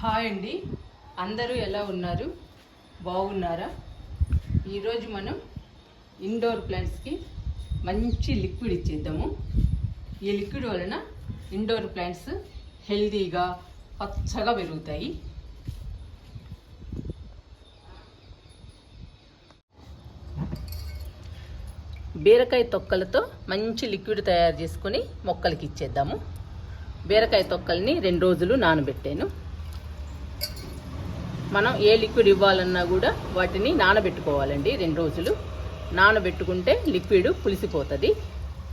Hi అండి. అందరూ ఎలా ఉన్నారు? బాగున్నారా? ఈరోజు మనం ఇండోర్ ప్లాంట్స్కి మంచి లిక్విడ్ ఇచ్చేద్దాము. ఈ లిక్విడ్ వలన ఇండోర్ ప్లాంట్స్ హెల్తీగా పచ్చగా పెరుగుతాయి. బీరకాయ తొక్కలతో మంచి లిక్విడ్ తయారు చేసుకొని మొక్కలకి ఇచ్చేద్దాము. బీరకాయ తొక్కల్ని రెండు రోజులు నానబెట్టాను. మనం ఏ లిక్విడ్ ఇవ్వాలన్నా కూడా వాటిని నానబెట్టుకోవాలండి రెండు రోజులు. నానబెట్టుకుంటే లిక్విడ్ పులిసిపోతుంది.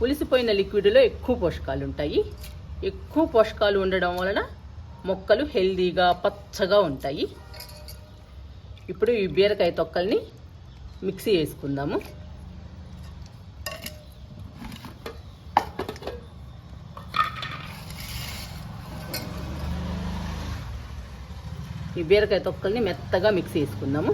పులిసిపోయిన లిక్విడ్లో ఎక్కువ పోషకాలు ఉంటాయి. ఎక్కువ పోషకాలు ఉండడం వలన మొక్కలు హెల్దీగా పచ్చగా ఉంటాయి. ఇప్పుడు ఈ బీరకాయ తొక్కల్ని మిక్సీ వేసుకుందాము. ఈ బీరకాయ తొక్కల్ని మెత్తగా మిక్స్ చేసుకుందాము.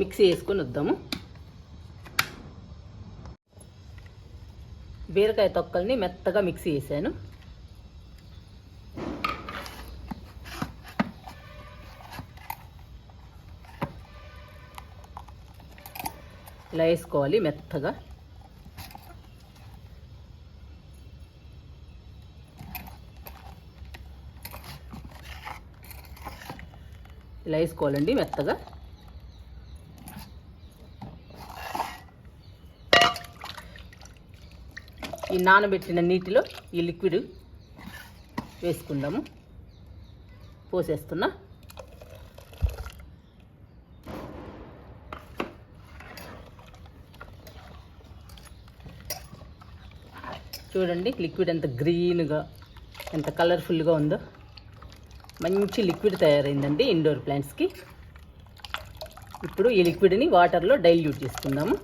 మిక్సీ వేసుకొని వద్దాము. బీరకాయ తొక్కల్ని మెత్తగా మిక్సీ వేసాను ఇలా వేసుకోవాలి మెత్తగా. ఇలా వేసుకోవాలండి మెత్తగా. ఈ నానబెట్టిన నీటిలో ఈ లిక్విడ్ వేసుకుందాము. పోసేస్తున్నా. చూడండి లిక్విడ్ ఎంత గ్రీన్గా ఎంత కలర్ఫుల్గా ఉందో. మంచి లిక్విడ్ తయారైందండి ఇండోర్ ప్లాంట్స్కి ఇప్పుడు ఈ లిక్విడ్ని వాటర్లో డైల్యూట్ చేసుకుందాము.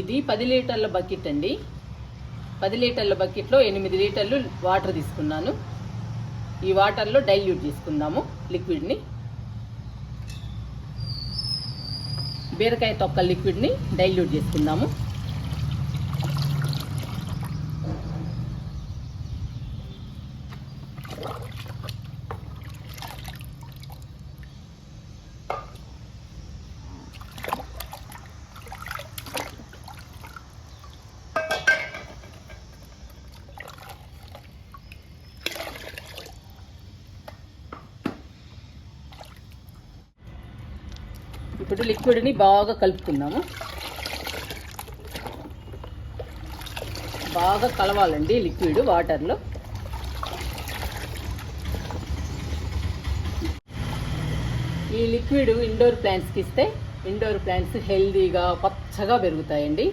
ఇది పది లీటర్ల బకెట్ అండి. పది లీటర్ల బకెట్లో ఎనిమిది లీటర్లు వాటర్ తీసుకున్నాను. ఈ వాటర్లో డైల్యూట్ చేసుకుందాము లిక్విడ్ని బీరకాయ తొక్క లిక్విడ్ని డైల్యూట్ చేసుకుందాము. ఇప్పుడు లిక్విడ్ని బాగా కలుపుకుందాము. బాగా కలవాలండి లిక్విడ్ వాటర్లో ఈ లిక్విడ్ ఇండోర్ ప్లాంట్స్కి ఇస్తే ఇండోర్ ప్లాంట్స్ హెల్దీగా పచ్చగా పెరుగుతాయండి.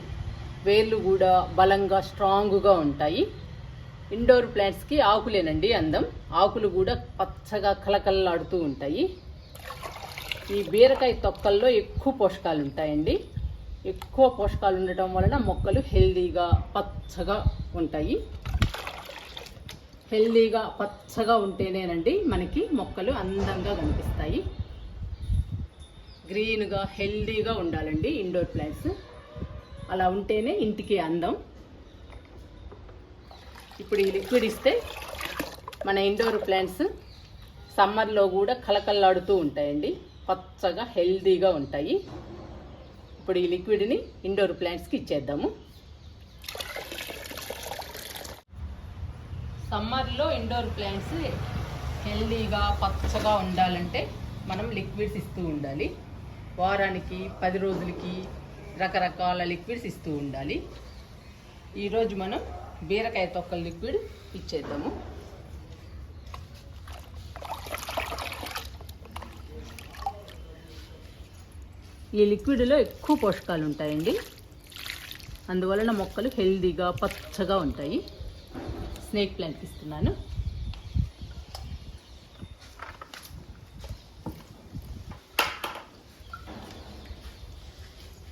వేర్లు కూడా బలంగా స్ట్రాంగ్గా ఉంటాయి. ఇండోర్ ప్లాంట్స్కి ఆకులేనండి అందం. ఆకులు కూడా పచ్చగా కలకల్లాడుతూ ఉంటాయి. ఈ బీరకాయ తొక్కల్లో ఎక్కువ పోషకాలు ఉంటాయండి. ఎక్కువ పోషకాలు ఉండటం వలన మొక్కలు హెల్దీగా పచ్చగా ఉంటాయి. హెల్దీగా పచ్చగా ఉంటేనేనండి మనకి మొక్కలు అందంగా కనిపిస్తాయి. గ్రీన్గా హెల్దీగా ఉండాలండి ఇండోర్ ప్లాంట్స్. అలా ఉంటేనే ఇంటికి అందం. ఇప్పుడు ఈ లిక్విడ్ ఇస్తే మన ఇండోర్ ప్లాంట్స్ సమ్మర్లో కూడా కలకల్లాడుతూ ఉంటాయండి. పచ్చగా హెల్దీగా ఉంటాయి. ఇప్పుడు ఈ లిక్విడ్ని ఇండోర్ ప్లాంట్స్కి ఇచ్చేద్దాము. సమ్మర్లో ఇండోర్ ప్లాంట్స్ హెల్దీగా పచ్చగా ఉండాలంటే మనం లిక్విడ్స్ ఇస్తూ ఉండాలి. వారానికి పది రోజులకి రకరకాల లిక్విడ్స్ ఇస్తూ ఉండాలి. ఈరోజు మనం బీరకాయ తొక్కల లిక్విడ్ ఇచ్చేద్దాము. ఈ లిక్విడ్లో ఎక్కువ పోషకాలు ఉంటాయండి. అందువలన మొక్కలు హెల్దీగా పచ్చగా ఉంటాయి. స్నేక్ ప్లాంట్ ఇస్తున్నాను.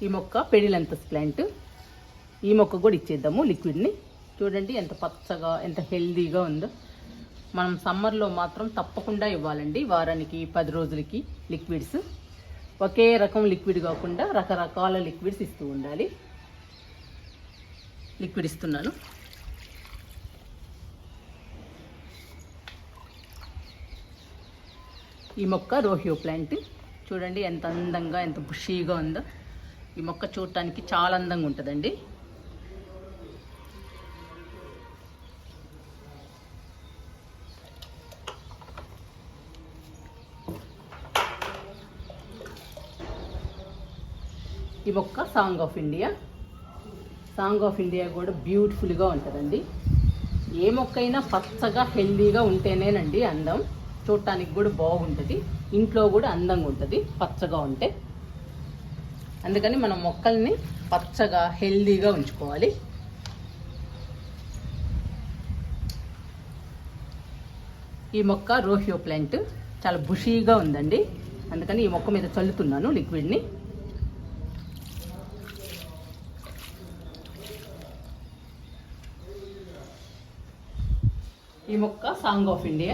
ఈ మొక్క పెడిలంతస్ ప్లాంట్. ఈ మొక్క కూడా ఇచ్చేద్దాము లిక్విడ్ని. చూడండి ఎంత పచ్చగా ఎంత హెల్దీగా ఉందో. మనం సమ్మర్లో మాత్రం తప్పకుండా ఇవ్వాలండి. వారానికి పది రోజులకి లిక్విడ్స్. ఒకే రకం లిక్విడ్ కాకుండా రకరకాల లిక్విడ్స్ ఇస్తూ ఉండాలి. లిక్విడ్ ఇస్తున్నాను. ఈ మొక్క రోహియో ప్లాంట్. చూడండి ఎంత అందంగా ఎంత బుషీగా ఉందో. ఈ మొక్క చూడటానికి చాలా అందంగా ఉంటుందండి. ఈ మొక్క song of India. Song of India కూడా బ్యూటిఫుల్గా ఉంటుందండి. ఏ మొక్క అయినా పచ్చగా హెల్దీగా ఉంటేనేనండి అందం. చూడటానికి కూడా బాగుంటుంది. ఇంట్లో కూడా అందంగా ఉంటుంది. పచ్చగా ఉంటే. అందుకని మనం మొక్కల్ని పచ్చగా హెల్దీగా ఉంచుకోవాలి. ఈ మొక్క రోహియో ప్లాంట్ చాలా బుషీగా ఉందండి. అందుకని ఈ మొక్క మీద చల్లుతున్నాను లిక్విడ్ని. ఈ మొక్క సాంగ్ ఆఫ్ ఇండియా.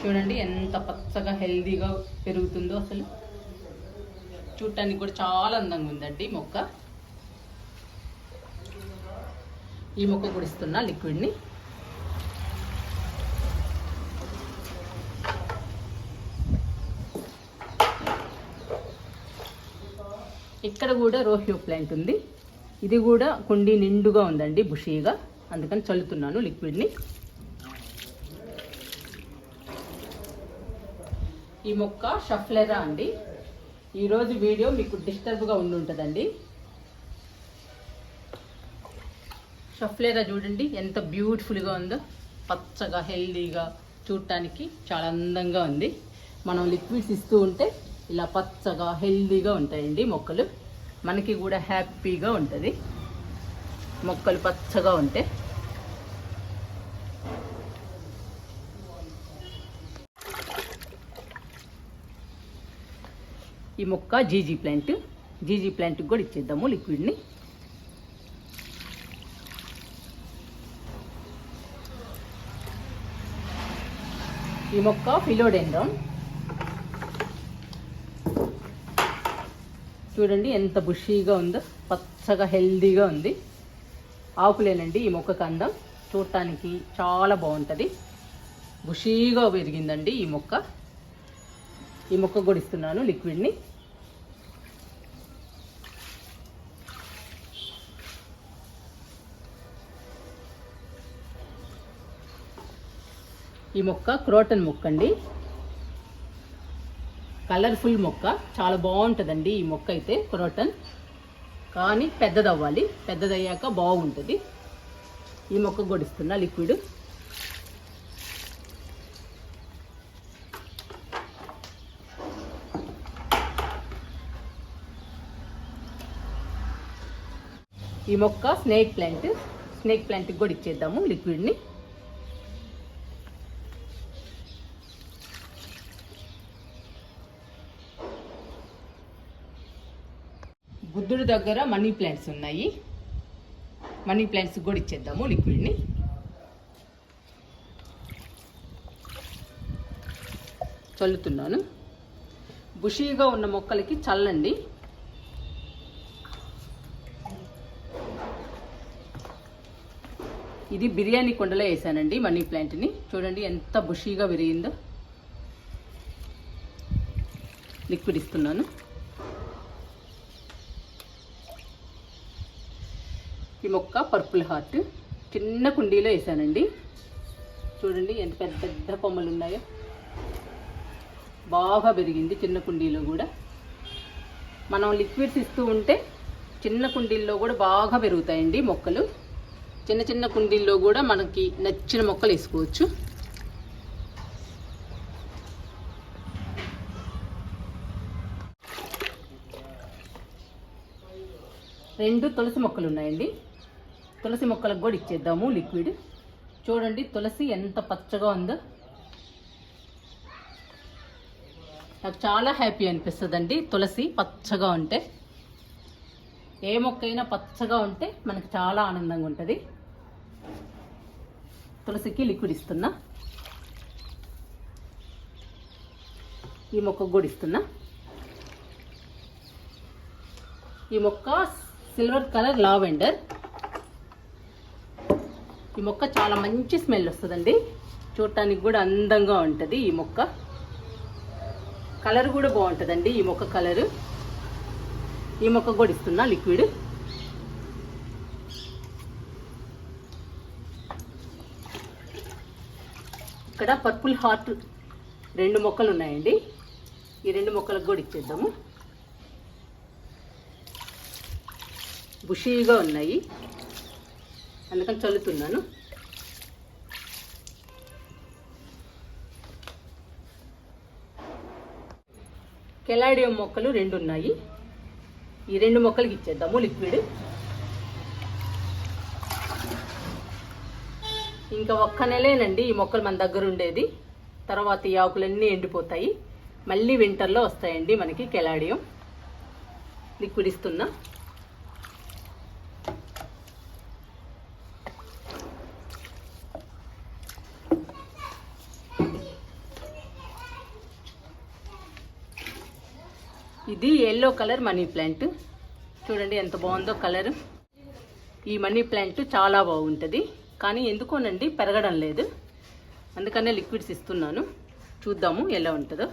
చూడండి ఎంత పచ్చగా హెల్దీగా పెరుగుతుందో అసలు. చూడటానికి కూడా చాలా అందంగా ఉందండి ఈ మొక్క. ఈ మొక్క కూడా ఇస్తున్నా లిక్విడ్ని ఇక్కడ కూడా రోహియో ప్లాంట్ ఉంది. ఇది కూడా కుండీ నిండుగా ఉందండి బుషీగా. అందుకని చల్లుతున్నాను లిక్విడ్ని ఈ మొక్క షఫ్లెరా అండి. ఈరోజు వీడియో మీకు డిస్టర్బ్గా ఉండి ఉంటుందండి షఫ్లెరా చూడండి ఎంత బ్యూటిఫుల్గా ఉందో. పచ్చగా హెల్దీగా చూడటానికి చాలా అందంగా ఉంది. మనం లిక్విడ్స్ ఇస్తూ ఉంటే ఇలా పచ్చగా హెల్దీగా ఉంటాయండి మొక్కలు. మనకి కూడా హ్యాపీగా ఉంటుంది. మొక్కలు పచ్చగా ఉంటే. ఈ మొక్క జీజీ ప్లాంట్ జీజీ ప్లాంట్కి కూడా ఇచ్చేద్దాము లిక్విడ్ని ఈ మొక్క ఫిలోడెండ్రాన్ చూడండి ఎంత బుషీగా ఉందో పచ్చగా హెల్దీగా ఉంది. ఆకులేనండి ఈ మొక్క కందం. చూడటానికి చాలా బాగుంటుంది. బుషీగా పెరిగిందండి ఈ మొక్క. ఈ మొక్క కూడా ఇస్తున్నాను లిక్విడ్ని ఈ మొక్క క్రోటన్ మొక్క అండి. కలర్ఫుల్ మొక్క. చాలా బాగుంటుందండి ఈ మొక్క అయితే క్రోటన్. కానీ పెద్దదవ్వాలి. పెద్దదయ్యాక బాగుంటుంది. ఈ మొక్క గొడిస్తున్నా లిక్విడ్. ఈ మొక్క స్నేక్ ప్లాంట్. స్నేక్ ప్లాంట్కి కూడా ఇచ్చేద్దాము లిక్విడ్ని. బుద్ధుడి దగ్గర మనీ ప్లాంట్స్ ఉన్నాయి. మనీ ప్లాంట్స్ కూడా ఇచ్చేద్దాము లిక్విడ్ని. చల్లుతున్నాను. బుషీగా ఉన్న మొక్కలకి చల్లండి. ఇది బిర్యానీ కొండలో వేసానండి మనీ ప్లాంట్ని. చూడండి ఎంత బుషీగా విరిగిందో. లిక్విడ్ ఇస్తున్నాను. ఈ మొక్క పర్పుల్ హార్ట్. చిన్న కుండీలో వేసానండి. చూడండి ఎంత పెద్ద పెద్ద కొమ్మలు ఉన్నాయో బాగా పెరిగింది చిన్న కుండీలో కూడా. మనం లిక్విడ్స్ ఇస్తూ ఉంటే చిన్న కుండీల్లో కూడా బాగా పెరుగుతాయండి మొక్కలు. చిన్న చిన్న కుండీల్లో కూడా మనకి నచ్చిన మొక్కలు వేసుకోవచ్చు. రెండు తులసి మొక్కలు ఉన్నాయండి తులసి మొక్కలకు కూడా ఇచ్చేద్దాము లిక్విడ్ చూడండి తులసి ఎంత పచ్చగా ఉందో. నాకు చాలా హ్యాపీ అనిపిస్తుందండి తులసి పచ్చగా ఉంటే. ఏ మొక్క అయినా పచ్చగా ఉంటే మనకు చాలా ఆనందంగా ఉంటుంది. తులసికి లిక్విడ్ ఇస్తున్నా. ఈ మొక్కకు కూడా ఇస్తున్నా. ఈ మొక్క సిల్వర్ కలర్ లావెండర్ ఈ మొక్క చాలా మంచి స్మెల్ వస్తుందండి. చూడటానికి కూడా అందంగా ఉంటుంది ఈ మొక్క. కలర్ కూడా బాగుంటుందండి ఈ మొక్క కలరు. ఈ మొక్క కూడా ఇస్తున్నా లిక్విడ్. ఇక్కడ పర్పుల్ హార్ట్ రెండు మొక్కలు ఉన్నాయండి. ఈ రెండు మొక్కలకు కూడా ఇచ్చేద్దాము. బుషీగా ఉన్నాయి. అందుకని చల్లుతున్నాను. కెలాడియం మొక్కలు రెండు ఉన్నాయి. ఈ రెండు మొక్కలకి ఇచ్చేద్దాము లిక్విడ్. ఇంకా ఒక్క నెలేనండి ఈ మొక్కలు మన దగ్గర ఉండేది. తర్వాత ఈ ఆకులన్నీ ఎండిపోతాయి. మళ్ళీ వింటర్లో వస్తాయండి మనకి కెలాడియం. లిక్విడ్ ఇస్తున్నా. ఇది ఎల్లో కలర్ మనీ ప్లాంట్ చూడండి ఎంత బాగుందో కలర్ ఈ మనీ ప్లాంట్ చాలా బాగుంటుంది. కానీ ఎందుకోనండి? పెరగడం లేదు. అందుకనే లిక్విడ్స్ ఇస్తున్నాను. చూద్దాము ఎలా ఉంటుందో.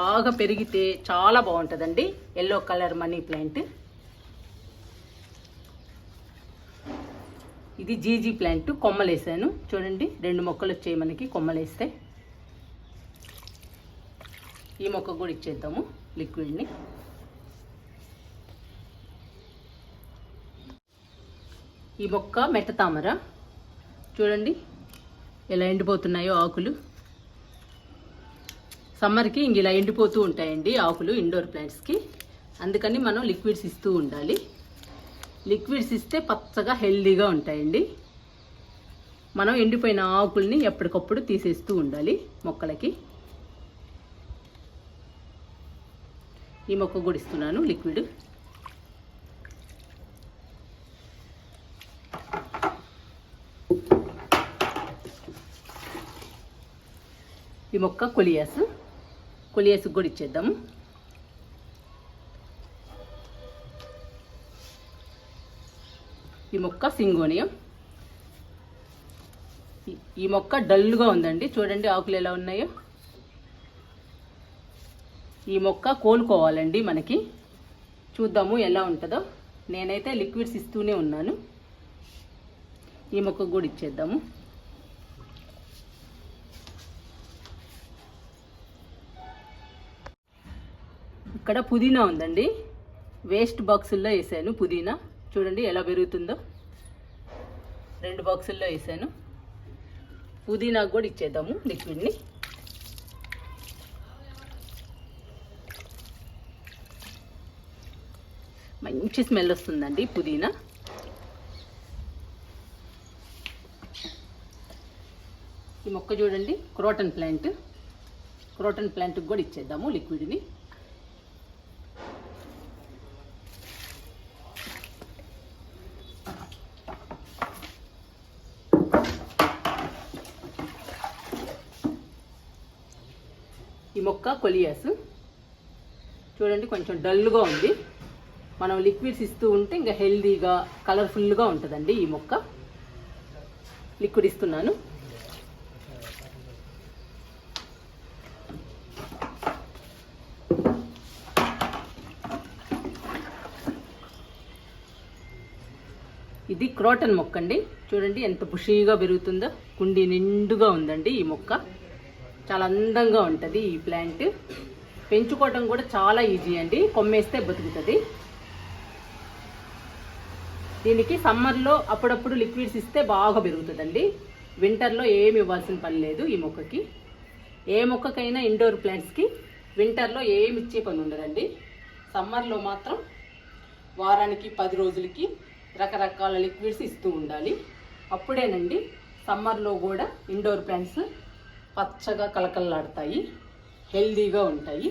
బాగా పెరిగితే చాలా బాగుంటుందండి ఎల్లో కలర్ మనీ ప్లాంట్ ఇది జీజీ ప్లాంట్ కొమ్మలేసాను. చూడండి రెండు మొక్కలు వచ్చాయి మనకి కొమ్మలేస్తే. ఈ మొక్క కూడా ఇచ్చేద్దాము. లిక్విడ్ని. ఈ మొక్క మెట్ట తామర. చూడండి ఎలా ఎండిపోతున్నాయో ఆకులు. సమ్మర్కి ఇంక ఇలా ఎండిపోతూ ఉంటాయండి ఆకులు ఇండోర్ ప్లాంట్స్కి. అందుకని మనం లిక్విడ్స్ ఇస్తూ ఉండాలి. లిక్విడ్స్ ఇస్తే పచ్చగా హెల్దీగా ఉంటాయండి. మనం ఎండిపోయిన ఆకుల్ని ఎప్పటికప్పుడు తీసేస్తూ ఉండాలి మొక్కలకి. ఈ మొక్క కూడా ఇస్తున్నాను లిక్విడ్. ఈ మొక్క కొలియాస్. కొలియాస్ కూడా ఇచ్చేద్దాము ఈ మొక్క సింగోనియం. ఈ- ఈ మొక్క డల్గా ఉందండి. చూడండి ఆకులు ఎలా ఉన్నాయో. ఈ మొక్క కోలుకోవాలండి మనకి. చూద్దాము ఎలా ఉంటుందో. నేనైతే లిక్విడ్స్ ఇస్తూనే ఉన్నాను. ఈ మొక్కకు కూడా ఇచ్చేద్దాము. ఇక్కడ పుదీనా ఉందండి. వేస్ట్ బాక్సుల్లో వేసాను పుదీనా. చూడండి ఎలా పెరుగుతుందో. రెండు బాక్సుల్లో వేసాను. పుదీనాకు కూడా ఇచ్చేద్దాము లిక్విడ్ని. మంచి స్మెల్ వస్తుందండి పుదీనా. ఈ మొక్క చూడండి క్రోటన్ ప్లాంట్. క్రోటన్ ప్లాంట్కి కూడా ఇచ్చేద్దాము లిక్విడ్ని ఈ మొక్క కొలియాస్. చూడండి కొంచెం డల్గా ఉంది. మనం లిక్విడ్స్ ఇస్తూ ఉంటే ఇంకా హెల్దీగా కలర్ఫుల్గా ఉంటుందండి ఈ మొక్క. లిక్విడ్ ఇస్తున్నాను. ఇది క్రోటన్ మొక్క అండి. చూడండి ఎంత బుషీగా పెరుగుతుందో. కుండి నిండుగా ఉందండి ఈ మొక్క. చాలా అందంగా ఉంటుంది ఈ ప్లాంట్. పెంచుకోవటం కూడా చాలా ఈజీ అండి. కొమ్మేస్తే బతుకుతుంది. దీనికి సమ్మర్లో అప్పుడప్పుడు లిక్విడ్స్ ఇస్తే బాగా పెరుగుతుందండి. వింటర్లో ఏమి ఇవ్వాల్సిన పని లేదు ఈ మొక్కకి. ఏ మొక్కకైనా ఇండోర్ ప్లాంట్స్కి వింటర్లో ఏమి ఇచ్చే పని ఉండదండి. సమ్మర్లో మాత్రం వారానికి పది రోజులకి రకరకాల లిక్విడ్స్ ఇస్తూ ఉండాలి. అప్పుడేనండి సమ్మర్లో కూడా ఇండోర్ ప్లాంట్స్ పచ్చగా కలకల్లాడతాయి హెల్దీగా ఉంటాయి.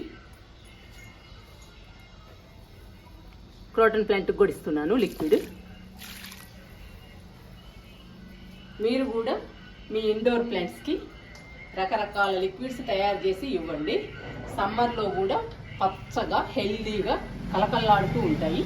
క్రోటన్ ప్లాంట్కి కూడా ఇస్తున్నాను లిక్విడ్ మీరు కూడా మీ ఇండోర్ ప్లాంట్స్కి రకరకాల లిక్విడ్స్ తయారు చేసి ఇవ్వండి. సమ్మర్లో కూడా పచ్చగా హెల్దీగా కలకల్లాడుతూ ఉంటాయి.